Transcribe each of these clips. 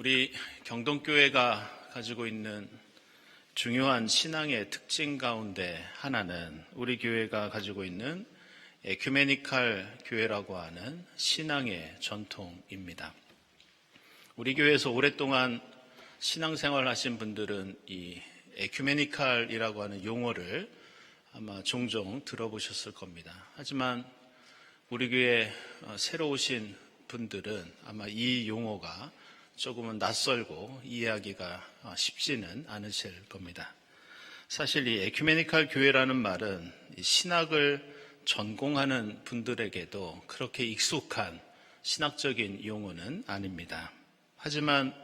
우리 경동교회가 가지고 있는 중요한 신앙의 특징 가운데 하나는 우리 교회가 가지고 있는 에큐메니칼 교회라고 하는 신앙의 전통입니다. 우리 교회에서 오랫동안 신앙생활 하신 분들은 이 에큐메니칼이라고 하는 용어를 아마 종종 들어보셨을 겁니다. 하지만 우리 교회 어, 새로 오신 분들은 아마 이 용어가 조금은 낯설고 이해하기가 어, 쉽지는 않으실 겁니다. 사실 이 에큐메니칼 교회라는 말은 신학을 전공하는 분들에게도 그렇게 익숙한 신학적인 용어는 아닙니다. 하지만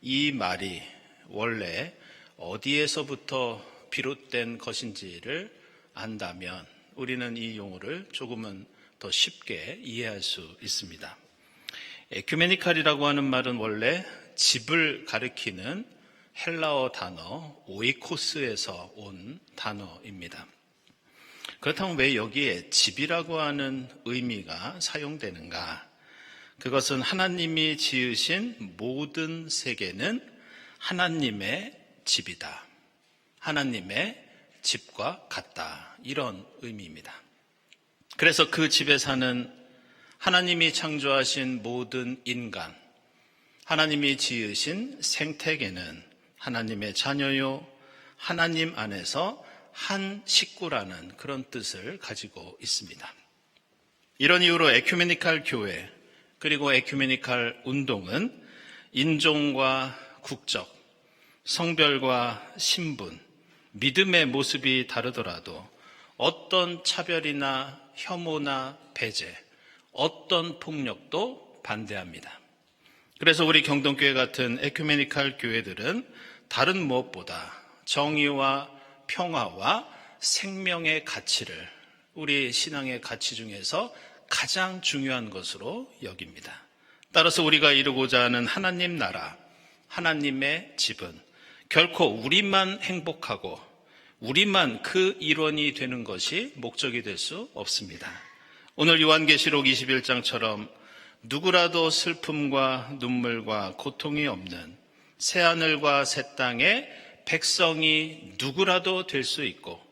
이 말이 원래 어디에서부터 비롯된 것인지를 안다면 우리는 이 용어를 조금은 더 쉽게 이해할 수 있습니다. 에큐메니칼이라고 하는 말은 원래 집을 가리키는 헬라어 단어 오이코스에서 온 단어입니다. 그렇다면 왜 여기에 집이라고 하는 의미가 사용되는가? 그것은 하나님이 지으신 모든 세계는 하나님의 집이다. 하나님의 집과 같다. 이런 의미입니다. 그래서 그 집에 사는 하나님이 창조하신 모든 인간, 하나님이 지으신 생태계는 하나님의 자녀요, 하나님 안에서 한 식구라는 그런 뜻을 가지고 있습니다. 이런 이유로 에큐메니칼 교회, 그리고 에큐메니칼 운동은 인종과 국적, 성별과 신분, 믿음의 모습이 다르더라도 어떤 차별이나 혐오나 배제, 어떤 폭력도 반대합니다. 그래서 우리 경동교회 같은 에큐메니칼 교회들은 다른 무엇보다 정의와 평화와 생명의 가치를 우리 신앙의 가치 중에서 가장 중요한 것으로 여깁니다. 따라서 우리가 이루고자 하는 하나님 나라, 하나님의 집은 결코 우리만 행복하고 우리만 그 일원이 되는 것이 목적이 될 수 없습니다. 오늘 요한계시록 21장처럼 누구라도 슬픔과 눈물과 고통이 없는 새하늘과 새 땅에 백성이 누구라도 될 수 있고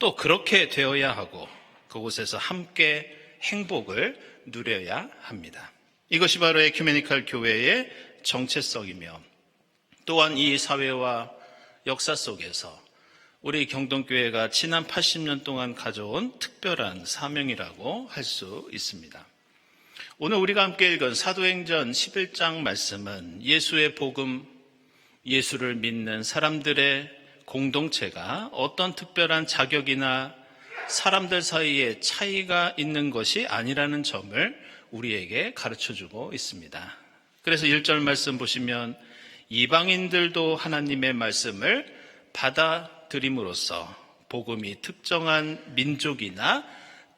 또 그렇게 되어야 하고 그곳에서 함께 행복을 누려야 합니다. 이것이 바로 에큐메니칼 교회의 정체성이며 또한 이 사회와 역사 속에서 우리 경동교회가 지난 80년 동안 가져온 특별한 사명이라고 할 수 있습니다. 오늘 우리가 함께 읽은 사도행전 11장 말씀은 예수의 복음, 예수를 믿는 사람들의 공동체가 어떤 특별한 자격이나 사람들 사이에 차이가 있는 것이 아니라는 점을 우리에게 가르쳐 주고 있습니다. 그래서 1절 말씀 보시면 이방인들도 하나님의 말씀을 받아 들임으로써 복음이 특정한 민족이나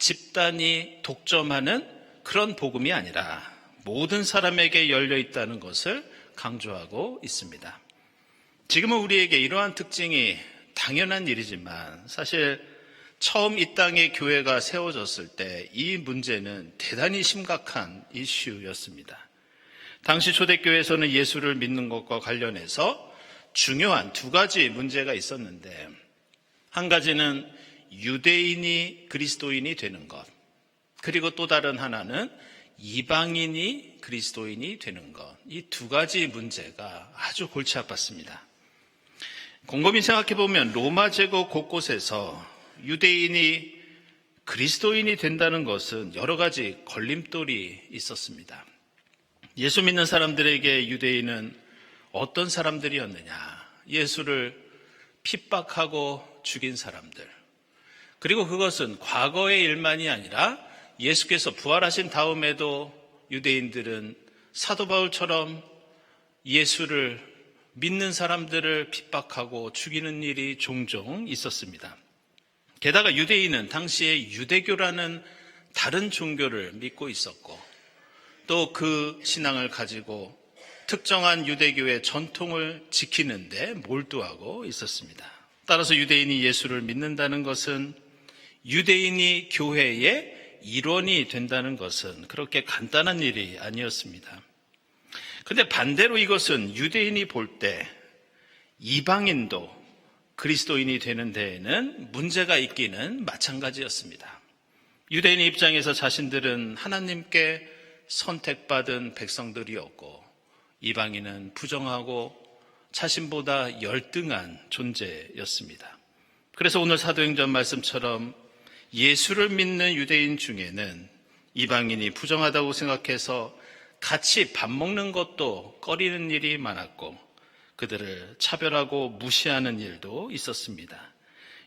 집단이 독점하는 그런 복음이 아니라 모든 사람에게 열려 있다는 것을 강조하고 있습니다. 지금은 우리에게 이러한 특징이 당연한 일이지만 사실 처음 이 땅에 교회가 세워졌을 때 이 문제는 대단히 심각한 이슈였습니다. 당시 초대교회에서는 예수를 믿는 것과 관련해서 중요한 두 가지 문제가 있었는데 한 가지는 유대인이 그리스도인이 되는 것 그리고 또 다른 하나는 이방인이 그리스도인이 되는 것. 이 두 가지 문제가 아주 골치 아팠습니다. 곰곰이 생각해 보면 로마 제국 곳곳에서 유대인이 그리스도인이 된다는 것은 여러 가지 걸림돌이 있었습니다. 예수 믿는 사람들에게 유대인은 어떤 사람들이었느냐? 예수를 핍박하고 죽인 사람들. 그리고 그것은 과거의 일만이 아니라 예수께서 부활하신 다음에도 유대인들은 사도 바울처럼 예수를 믿는 사람들을 핍박하고 죽이는 일이 종종 있었습니다. 게다가 유대인은 당시에 유대교라는 다른 종교를 믿고 있었고 또 그 신앙을 가지고 특정한 유대교의 전통을 지키는데 몰두하고 있었습니다. 따라서 유대인이 예수를 믿는다는 것은 유대인이 교회의 일원이 된다는 것은 그렇게 간단한 일이 아니었습니다. 근데 반대로 이것은 유대인이 볼 때 이방인도 그리스도인이 되는 데에는 문제가 있기는 마찬가지였습니다. 유대인 입장에서 자신들은 하나님께 선택받은 백성들이었고 이방인은 부정하고 자신보다 열등한 존재였습니다. 그래서 오늘 사도행전 말씀처럼 예수를 믿는 유대인 중에는 이방인이 부정하다고 생각해서 같이 밥 먹는 것도 꺼리는 일이 많았고 그들을 차별하고 무시하는 일도 있었습니다.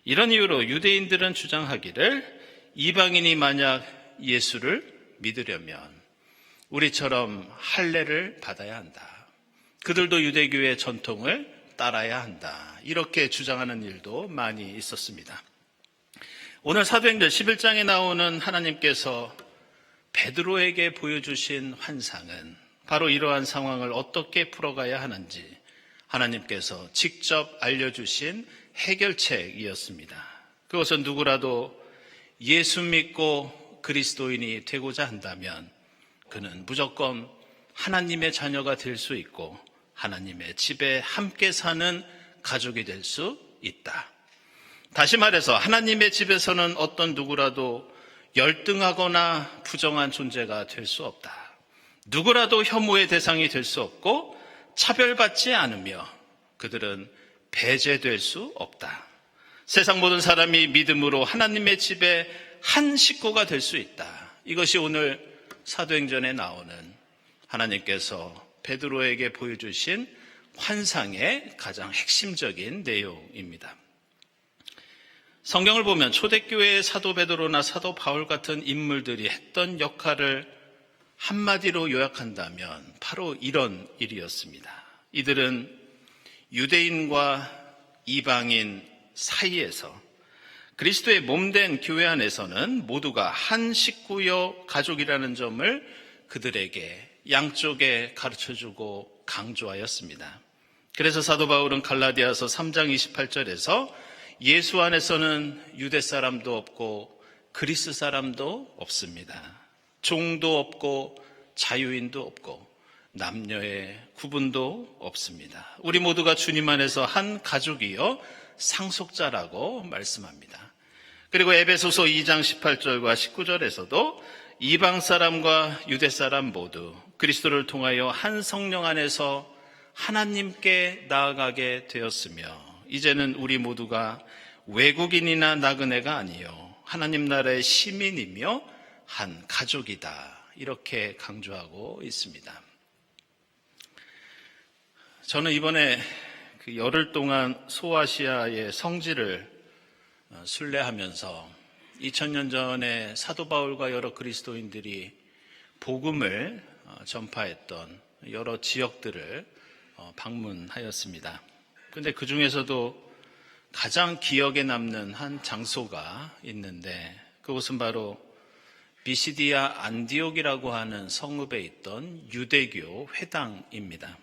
이런 이유로 유대인들은 주장하기를 이방인이 만약 예수를 믿으려면 우리처럼 할례를 받아야 한다. 그들도 유대교의 전통을 따라야 한다. 이렇게 주장하는 일도 많이 있었습니다. 오늘 사도행전 11장에 나오는 하나님께서 베드로에게 보여주신 환상은 바로 이러한 상황을 어떻게 풀어가야 하는지 하나님께서 직접 알려주신 해결책이었습니다. 그것은 누구라도 예수 믿고 그리스도인이 되고자 한다면 그는 무조건 하나님의 자녀가 될 수 있고 하나님의 집에 함께 사는 가족이 될 수 있다. 다시 말해서 하나님의 집에서는 어떤 누구라도 열등하거나 부정한 존재가 될 수 없다. 누구라도 혐오의 대상이 될 수 없고 차별받지 않으며 그들은 배제될 수 없다. 세상 모든 사람이 믿음으로 하나님의 집에 한 식구가 될 수 있다. 이것이 오늘 사도행전에 나오는 하나님께서 베드로에게 보여주신 환상의 가장 핵심적인 내용입니다. 성경을 보면 초대교회의 사도 베드로나 사도 바울 같은 인물들이 했던 역할을 한마디로 요약한다면 바로 이런 일이었습니다. 이들은 유대인과 이방인 사이에서 그리스도의 몸된 교회 안에서는 모두가 한 식구여 가족이라는 점을 그들에게 양쪽에 가르쳐 주고 강조하였습니다. 그래서 사도 바울은 갈라디아서 3장 28절에서 예수 안에서는 유대 사람도 없고 그리스 사람도 없습니다. 종도 없고 자유인도 없고 남녀의 구분도 없습니다. 우리 모두가 주님 안에서 한 가족이요 상속자라고 말씀합니다. 그리고 에베소서 2장 18절과 19절에서도 이방 사람과 유대 사람 모두 그리스도를 통하여 한 성령 안에서 하나님께 나아가게 되었으며 이제는 우리 모두가 외국인이나 나그네가 아니요 하나님 나라의 시민이며 한 가족이다 이렇게 강조하고 있습니다. 저는 이번에 그 열흘 동안 소아시아의 성지를 어, 순례하면서 2000년 전에 사도 바울과 여러 그리스도인들이 복음을 어, 전파했던 여러 지역들을 어, 방문하였습니다. 근데 그 중에서도 가장 기억에 남는 한 장소가 있는데 그곳은 바로 비시디아 안디옥이라고 하는 성읍에 있던 유대교 회당입니다.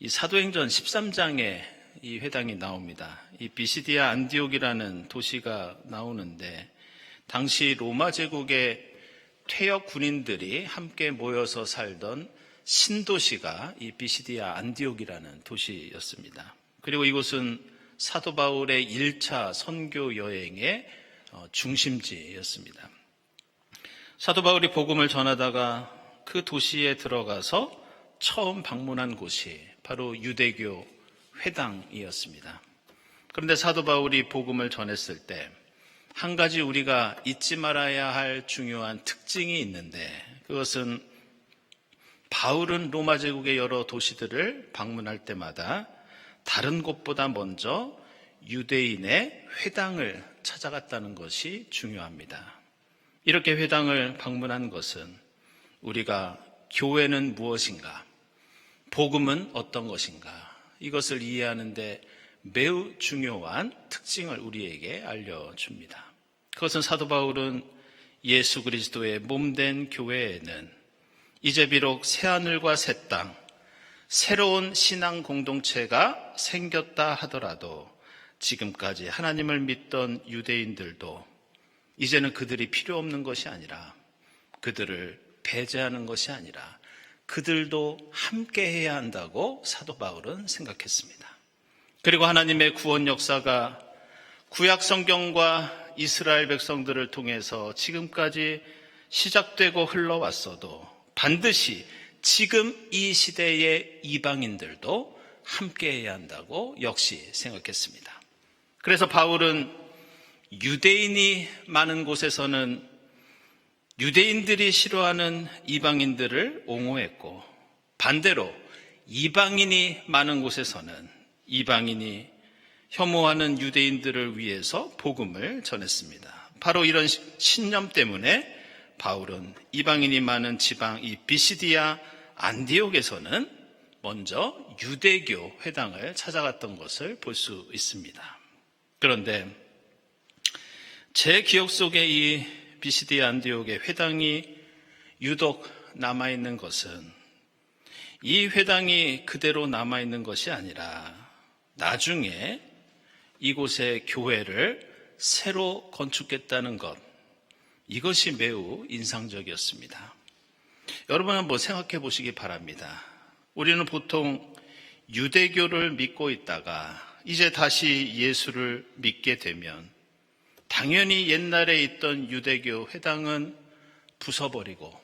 이 사도행전 13장에 이 회당이 나옵니다. 이 비시디아 안디옥이라는 도시가 나오는데 당시 로마 제국의 퇴역 군인들이 함께 모여서 살던 신도시가 이 비시디아 안디옥이라는 도시였습니다. 그리고 이곳은 사도 바울의 1차 선교 여행의 어, 중심지였습니다. 사도 바울이 복음을 전하다가 그 도시에 들어가서 처음 방문한 곳이 바로 유대교 회당이었습니다. 그런데 사도 바울이 복음을 전했을 때 한 가지 우리가 잊지 말아야 할 중요한 특징이 있는데 그것은 바울은 로마 제국의 여러 도시들을 방문할 때마다 다른 곳보다 먼저 유대인의 회당을 찾아갔다는 것이 중요합니다. 이렇게 회당을 방문한 것은 우리가 교회는 무엇인가, 복음은 어떤 것인가, 이것을 이해하는데 매우 중요한 특징을 우리에게 알려줍니다. 그것은 사도 바울은 예수 그리스도의 몸된 교회에는 이제 비록 새하늘과 새 땅, 새로운 신앙 공동체가 생겼다 하더라도 지금까지 하나님을 믿던 유대인들도 이제는 그들이 필요 없는 것이 아니라 그들을 배제하는 것이 아니라 그들도 함께 해야 한다고 사도 바울은 생각했습니다. 그리고 하나님의 구원 역사가 구약 성경과 이스라엘 백성들을 통해서 지금까지 시작되고 흘러왔어도 반드시 지금 이 시대의 이방인들도 함께 해야 한다고 역시 생각했습니다. 그래서 바울은 유대인이 많은 곳에서는 유대인들이 싫어하는 이방인들을 옹호했고 반대로 이방인이 많은 곳에서는 이방인이 혐오하는 유대인들을 위해서 복음을 전했습니다. 바로 이런 신념 때문에 바울은 이방인이 많은 지방 이 비시디아 안디옥에서는 먼저 유대교 회당을 찾아갔던 것을 볼 수 있습니다. 그런데 제 기억 속에 이 비시디 안디옥의 회당이 유독 남아있는 것은 이 회당이 그대로 남아있는 것이 아니라 나중에 이곳의 교회를 새로 건축했다는 것, 이것이 매우 인상적이었습니다. 여러분 한번 생각해 보시기 바랍니다. 우리는 보통 유대교를 믿고 있다가 이제 다시 예수를 믿게 되면 당연히 옛날에 있던 유대교 회당은 부숴버리고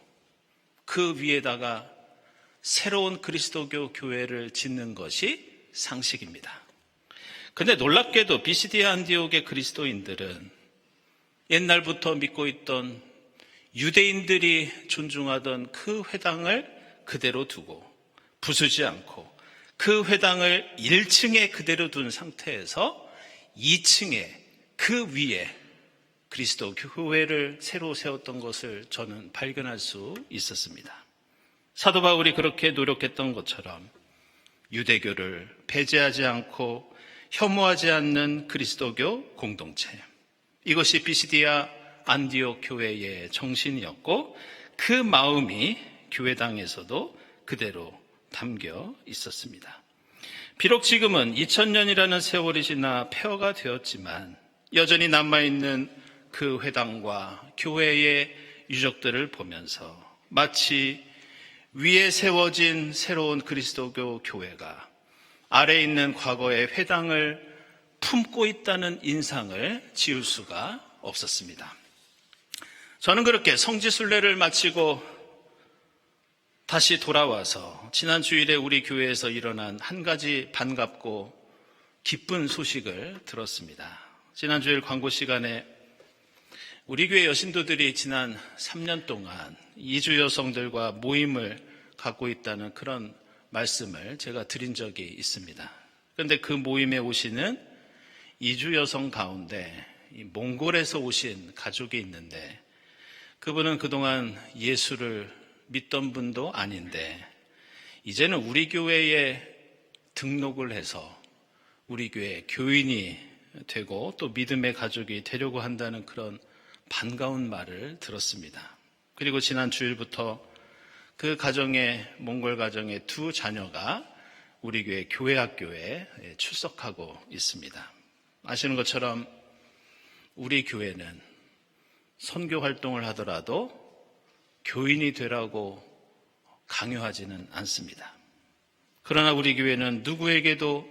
그 위에다가 새로운 그리스도교 교회를 짓는 것이 상식입니다. 근데 놀랍게도 비시디아 안디옥의 그리스도인들은 옛날부터 믿고 있던 유대인들이 존중하던 그 회당을 그대로 두고 부수지 않고 그 회당을 1층에 그대로 둔 상태에서 2층에 그 위에 그리스도 교회를 새로 세웠던 것을 저는 발견할 수 있었습니다. 사도 바울이 그렇게 노력했던 것처럼 유대교를 배제하지 않고 혐오하지 않는 그리스도교 공동체. 이것이 비시디아 안디옥 교회의 정신이었고 그 마음이 교회당에서도 그대로 담겨 있었습니다. 비록 지금은 2000년이라는 세월이 지나 폐허가 되었지만 여전히 남아있는 그 회당과 교회의 유적들을 보면서 마치 위에 세워진 새로운 그리스도교 교회가 아래 있는 과거의 회당을 품고 있다는 인상을 지울 수가 없었습니다. 저는 그렇게 성지순례를 마치고 다시 돌아와서 지난 주일에 우리 교회에서 일어난 한 가지 반갑고 기쁜 소식을 들었습니다. 지난 주일 광고 시간에 우리 교회 여신도들이 지난 3년 동안 이주 여성들과 모임을 갖고 있다는 그런 말씀을 제가 드린 적이 있습니다. 그런데 그 모임에 오시는 이주 여성 가운데 몽골에서 오신 가족이 있는데 그분은 그동안 예수를 믿던 분도 아닌데 이제는 우리 교회에 등록을 해서 우리 교회 교인이 되고 또 믿음의 가족이 되려고 한다는 그런 반가운 말을 들었습니다. 그리고 지난 주일부터 그 가정의 몽골 가정의 두 자녀가 우리 교회 교회 학교에 출석하고 있습니다. 아시는 것처럼 우리 교회는 선교 활동을 하더라도 교인이 되라고 강요하지는 않습니다. 그러나 우리 교회는 누구에게도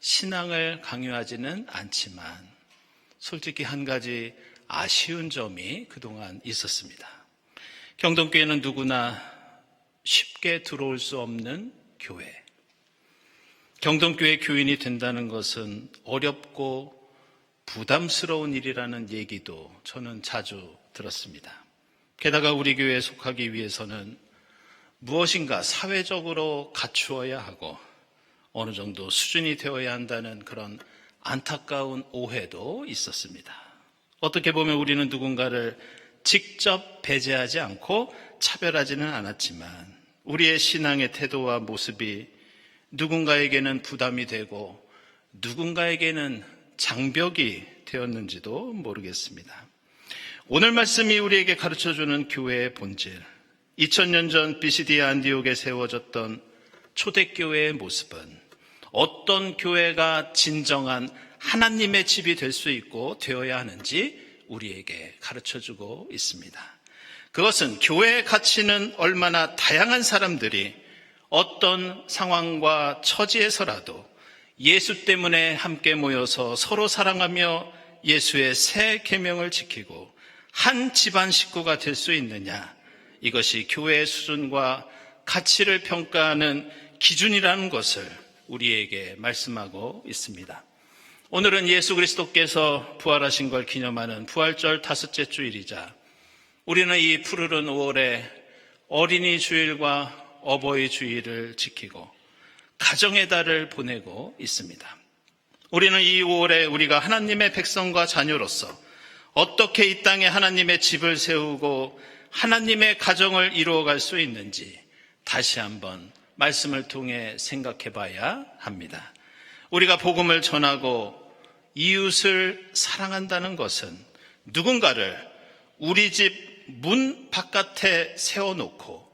신앙을 강요하지는 않지만 솔직히 한 가지 아쉬운 점이 그동안 있었습니다. 경동교회는 누구나 쉽게 들어올 수 없는 교회. 경동교회 교인이 된다는 것은 어렵고 부담스러운 일이라는 얘기도 저는 자주 들었습니다. 게다가 우리 교회에 속하기 위해서는 무엇인가 사회적으로 갖추어야 하고 어느 정도 수준이 되어야 한다는 그런 안타까운 오해도 있었습니다. 어떻게 보면 우리는 누군가를 직접 배제하지 않고 차별하지는 않았지만 우리의 신앙의 태도와 모습이 누군가에게는 부담이 되고 누군가에게는 장벽이 되었는지도 모르겠습니다. 오늘 말씀이 우리에게 가르쳐 주는 교회의 본질, 2000년 전 비시디 안디옥에 세워졌던 초대교회의 모습은 어떤 교회가 진정한 하나님의 집이 될 수 있고 되어야 하는지 우리에게 가르쳐 주고 있습니다. 그것은 교회에 갇히는 얼마나 다양한 사람들이 어떤 상황과 처지에서라도 예수 때문에 함께 모여서 서로 사랑하며 예수의 새 계명을 지키고 한 집안 식구가 될 수 있느냐. 이것이 교회의 수준과 가치를 평가하는 기준이라는 것을 우리에게 말씀하고 있습니다. 오늘은 예수 그리스도께서 부활하신 걸 기념하는 부활절 다섯째 주일이자 우리는 이 푸르른 5월에 어린이 주일과 어버이 주일을 지키고 가정의 달을 보내고 있습니다. 우리는 이 5월에 우리가 하나님의 백성과 자녀로서 어떻게 이 땅에 하나님의 집을 세우고 하나님의 가정을 이루어갈 수 있는지 다시 한번 말씀을 통해 생각해 봐야 합니다. 우리가 복음을 전하고 이웃을 사랑한다는 것은 누군가를 우리 집 문 바깥에 세워놓고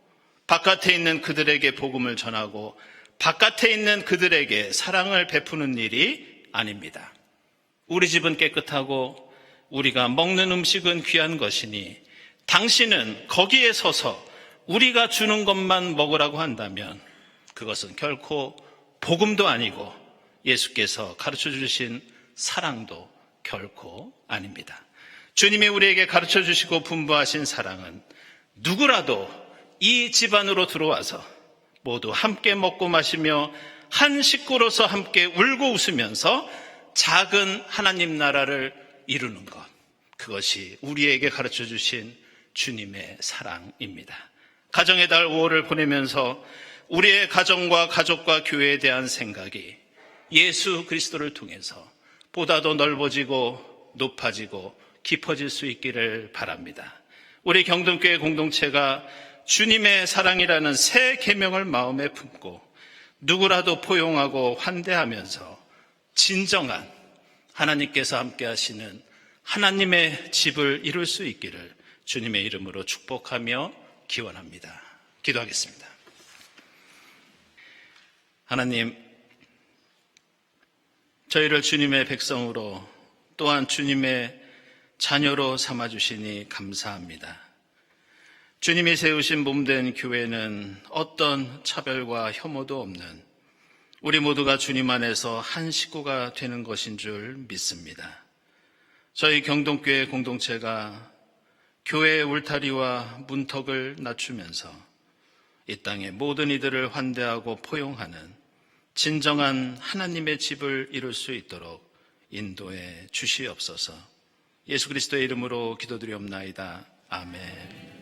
바깥에 있는 그들에게 복음을 전하고 바깥에 있는 그들에게 사랑을 베푸는 일이 아닙니다. 우리 집은 깨끗하고 우리가 먹는 음식은 귀한 것이니 당신은 거기에 서서 우리가 주는 것만 먹으라고 한다면 그것은 결코 복음도 아니고 예수께서 가르쳐 주신 사랑도 결코 아닙니다. 주님이 우리에게 가르쳐 주시고 분부하신 사랑은 누구라도 이 집안으로 들어와서 모두 함께 먹고 마시며 한 식구로서 함께 울고 웃으면서 작은 하나님 나라를 이루는 것. 그것이 우리에게 가르쳐 주신 주님의 사랑입니다. 가정의 달 5월을 보내면서 우리의 가정과 가족과 교회에 대한 생각이 예수 그리스도를 통해서 보다 더 넓어지고 높아지고 깊어질 수 있기를 바랍니다. 우리 경동교회 공동체가 주님의 사랑이라는 새 계명을 마음에 품고 누구라도 포용하고 환대하면서 진정한 하나님께서 함께 하시는 하나님의 집을 이룰 수 있기를 주님의 이름으로 축복하며 기원합니다. 기도하겠습니다. 하나님, 저희를 주님의 백성으로 또한 주님의 자녀로 삼아주시니 감사합니다. 주님이 세우신 몸된 교회는 어떤 차별과 혐오도 없는 우리 모두가 주님 안에서 한 식구가 되는 것인 줄 믿습니다. 저희 경동교회 공동체가 교회의 울타리와 문턱을 낮추면서 이 땅의 모든 이들을 환대하고 포용하는 진정한 하나님의 집을 이룰 수 있도록 인도해 주시옵소서. 예수 그리스도의 이름으로 기도드리옵나이다. 아멘.